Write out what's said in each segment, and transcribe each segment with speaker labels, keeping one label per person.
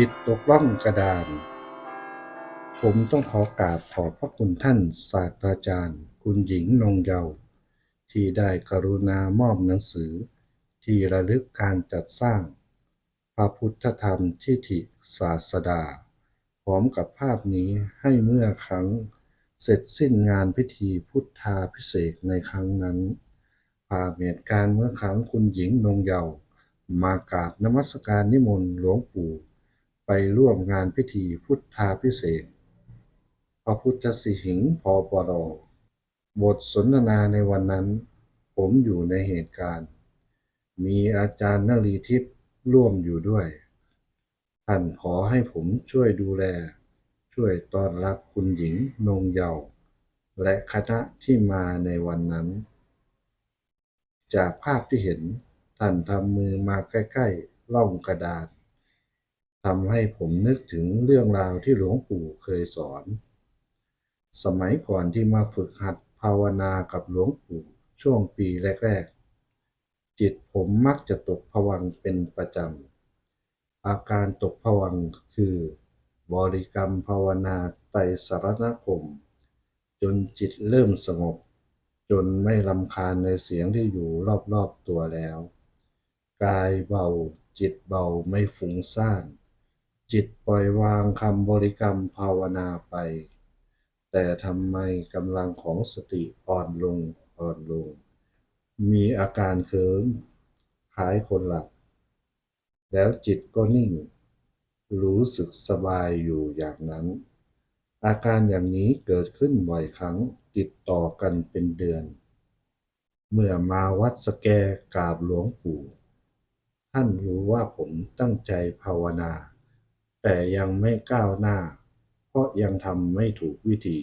Speaker 1: จิตตกล่องกระดาน ผมต้องขอกราบขอบพระคุณท่านศาสตราจารย์ คุณหญิงนงเยาว์ที่ได้กรุณามอบหนังสือ ที่ระลึกการจัดสร้าง พระพุทธธรรมทิฏฐิศาสดา พร้อมกับภาพนี้ให้เมื่อครั้งเสร็จสิ้นงานพิธีพุทธาพิเศษในครั้งนั้นภาพเหตุการณ์เมื่อครั้งคุณหญิงนงเยาว์มากราบนมัสการนิมนต์หลวงปู่ ไปร่วมงานพิธีพุทธาพิเศษพระพุทธสิหิงค์พปรบทสนทนาในวันนั้น ผมอยู่ในเหตุการณ์ มีอาจารย์นลีทิพย์ร่วมอยู่ด้วย ท่านขอให้ผมช่วยดูแล ช่วยต้อนรับคุณหญิงนงเยาว์และคณะที่มาในวันนั้น จากภาพที่เห็น ท่านทำมือมาใกล้ๆล่องกระดาษ ทำให้ผมนึกถึงเรื่องราวที่หลวงปู่เคยสอน สมัยก่อนที่มาฝึกหัดภาวนากับหลวงปู่ช่วงปีแรก ๆ จิตผมมักจะตกผวังเป็นประจำ อาการตกผวังคือบริกรรมภาวนาไตรสรณคม จนจิตเริ่มสงบ จนไม่รำคาญในเสียงที่อยู่รอบ ๆ ตัวแล้ว กายเบาจิตเบาไม่ฟุ้งซ่าน จิตปล่อยวางคำบริกรรมภาวนาไป แต่ทำไมกำลังของสติอ่อนลงอ่อนลง มีอาการเคิมคล้ายคนหลับ แล้วจิตก็นิ่ง รู้สึกสบายอยู่อย่างนั้น อาการอย่างนี้เกิดขึ้นบ่อยครั้งติดต่อกันเป็นเดือน เมื่อมาวัดสแกกราบหลวงปู่ ท่านรู้ว่าผมตั้งใจภาวนา แต่ยังไม่ก้าวหน้า เพราะยังทำไม่ถูกวิธี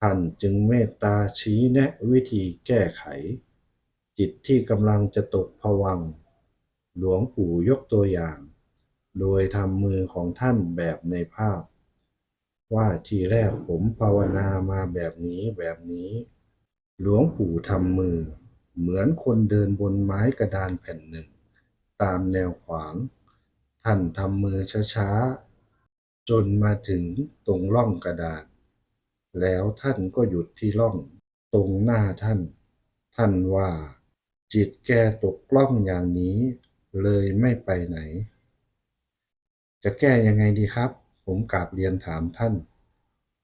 Speaker 1: ท่านจึงเมตตาชี้แนะวิธีแก้ไข จิตที่กำลังจะตกผวัง หลวงปู่ยกตัวอย่าง โดยทำมือของท่านแบบในภาพ ว่าทีแรกผมภาวนามาแบบนี้แบบนี้ หลวงปู่ทำมือ เหมือนคนเดินบนไม้กระดานแผ่นหนึ่ง ตามแนวขวาง ท่านทำมือช้าๆ จนมาถึงตรงร่องกระดาษ แล้วท่านก็หยุดที่ร่องตรงหน้าท่าน ท่านว่า จิตแกตกล่องอย่างนี้ เลยไม่ไปไหน จะแก้ยังไงดีครับ ผมกราบเรียนถามท่าน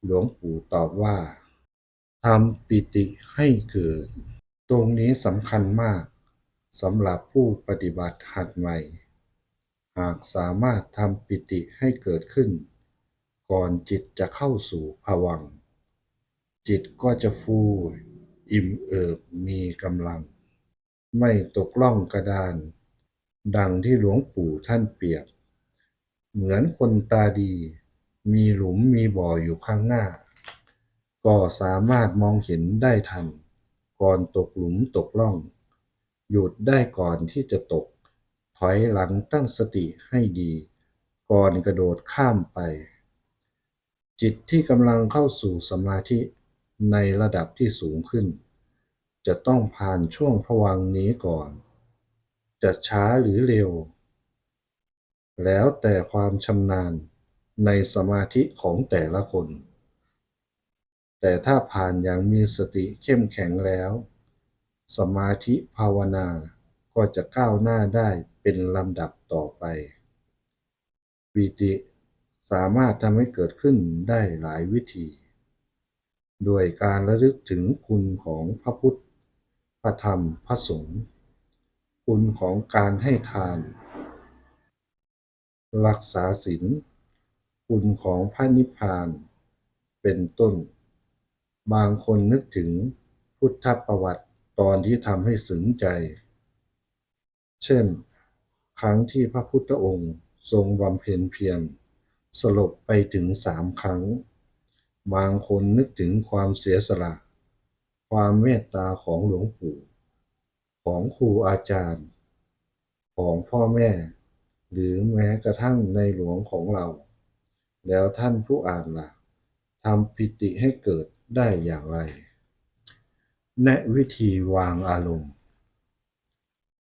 Speaker 1: หลวงปู่ตอบว่าทำปิติให้เกิด ตรงนี้สำคัญมากสำหรับผู้ปฏิบัติหัดใหม่ หากสามารถทำปิติให้เกิดขึ้น ก่อนจิตจะเข้าสู่ภวัง จิตก็จะฟู อิ่มเอิบมีกำลัง ไม่ตกล่องกระดาน ดังที่หลวงปู่ท่านเปรียบ เหมือนคนตาดี มีหลุมมีบ่ออยู่ข้างหน้า ก็สามารถมองเห็นได้ทัน ก่อนตกหลุมตกล่อง หยุดได้ก่อนที่จะตก ถอยหลังตั้งสติให้ดี ก่อนกระโดดข้ามไป จิตที่กำลังเข้าสู่สมาธิในระดับที่สูงขึ้น จะต้องผ่านช่วงภวังนี้ก่อน จะช้าหรือเร็ว แล้วแต่ความชำนาญในสมาธิของแต่ละคน แต่ถ้าผ่านอย่างมีสติเข้มแข็งแล้ว สมาธิภาวนา ก็จะก้าวหน้าได้เป็นลำดับต่อไปปิติสามารถทำให้เกิดขึ้นได้หลายวิธี โดยการระลึกถึงคุณของพระพุทธ พระธรรม พระสงฆ์ คุณของการให้ทาน รักษาศีล คุณของพระนิพพาน เป็นต้น บางคนนึกถึงพุทธประวัติตอนที่ทำให้สึงใจ เช่น ครั้งที่พระพุทธองค์ทรงบำเพ็ญเพียรสลบไปถึงสามครั้ง บางคนนึกถึงความเสียสละ ความเมตตาของหลวงปู่ ของครูอาจารย์ ของพ่อแม่ หรือแม้กระทั่งในหลวงของเรา แล้วท่านผู้อ่านล่ะทำปิติให้เกิดได้อย่างไร แนะวิธีวางอารมณ์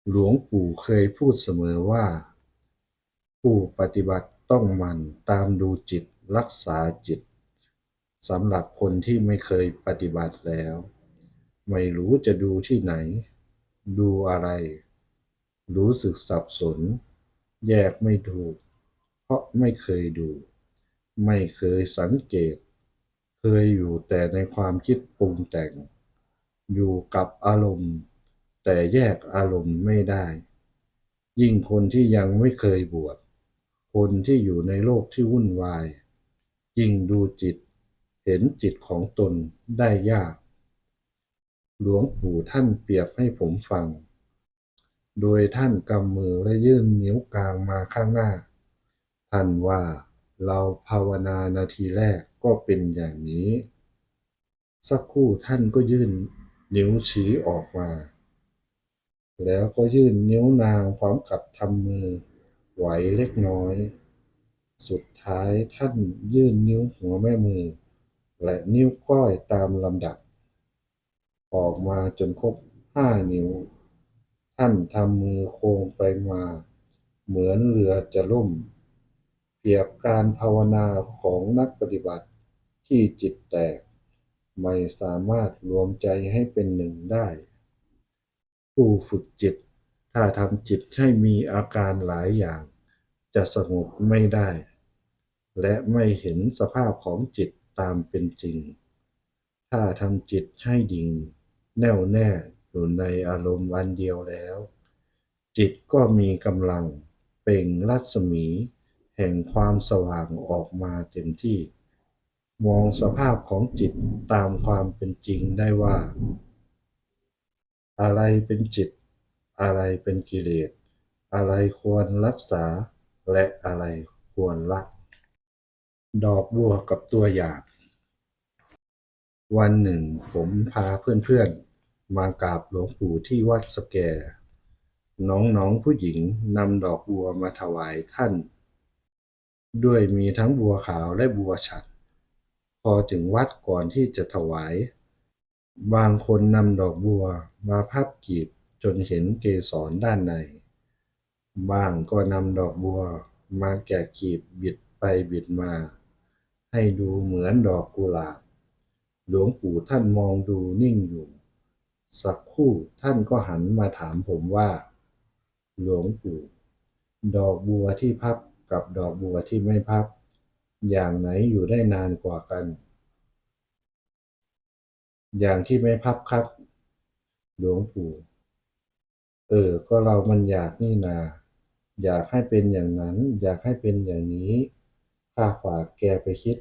Speaker 1: หลวงปู่เคยพูดเสมอว่า ผู้ปฏิบัติต้องมันตามดูจิตรักษาจิตสำหรับคนที่ไม่เคยปฏิบัติแล้ว ไม่รู้จะดูที่ไหน ดูอะไร รู้สึกสับสน แยกไม่ถูก เพราะไม่เคยดู ไม่เคยสังเกต เคยอยู่แต่ในความคิดปรุงแต่ง อยู่กับอารมณ์ แต่แยกอารมณ์ไม่ได้ ยิ่งคนที่ยังไม่เคยบวชคนที่อยู่ในโลกที่วุ่นวาย ยิ่งดูจิต เห็นจิตของตนได้ยาก หลวงปู่ท่านเปรียบให้ผมฟัง โดยท่านกำมือและยื่นนิ้วกลางมาข้างหน้า ท่านว่าเราภาวนานาทีแรกก็เป็นอย่างนี้ สักครู่ท่านก็ยื่นนิ้วชี้ออกมา แล้วก็ยื่นนิ้วนางพร้อมกับทำมือไหวเล็กน้อย สุดท้ายท่านยื่นนิ้วหัวแม่มือ และนิ้วก้อยตามลำดับ ออกมาจนครบห้านิ้ว ท่านทำมือโค้งไปมา เหมือนเรือจะล่ม เปรียบการภาวนาของนักปฏิบัติที่จิตแตก ไม่สามารถรวมใจให้เป็นหนึ่งได้ ผู้ฝึกจิต ถ้าทำจิตให้มีอาการหลายอย่าง จะสงบไม่ได้ และไม่เห็นสภาพของจิตตามเป็นจริง ถ้าทำจิตให้ดิ่ง แน่วแน่อยู่ในอารมณ์วันเดียวแล้ว จิตก็มีกำลังเปล่งรัศมี แห่งความสว่างออกมาเต็มที่ มองสภาพของจิตตามความเป็นจริงได้ว่า อะไรเป็นจิต อะไรเป็นกิเลส อะไรควรรักษา และอะไรควรละ ดอกบัวกับตัวอย่างวันหนึ่งผมพาเพื่อนๆ มากราบหลวงปู่ที่วัดสแก น้องๆผู้หญิงนำดอกบัวมาถวายท่าน ด้วยมีทั้งบัวขาวและบัวฉัด พอถึงวัดก่อนที่จะถวาย บางคนนำดอกบัวมาพับกีบจนเห็นเกสรด้านใน บางก็นำดอกบัวมาแกะกีบบิดไปบิดมา ให้ดูเหมือนดอกกุหลาบ หลวงปู่ท่านมองดูนิ่งอยู่ สักครู่ท่านก็หันมาถามผมว่า หลวงปู่ ดอกบัวที่พับกับดอกบัวที่ไม่พับ อย่างไหนอยู่ได้นานกว่ากัน อย่างที่ไม่พับครับ หลวงปู่ เออ ก็เรามันอยากนี่นา อยากให้เป็นอย่างนั้น อยากให้เป็นอย่างนี้ ข้าฝากแกไปคิด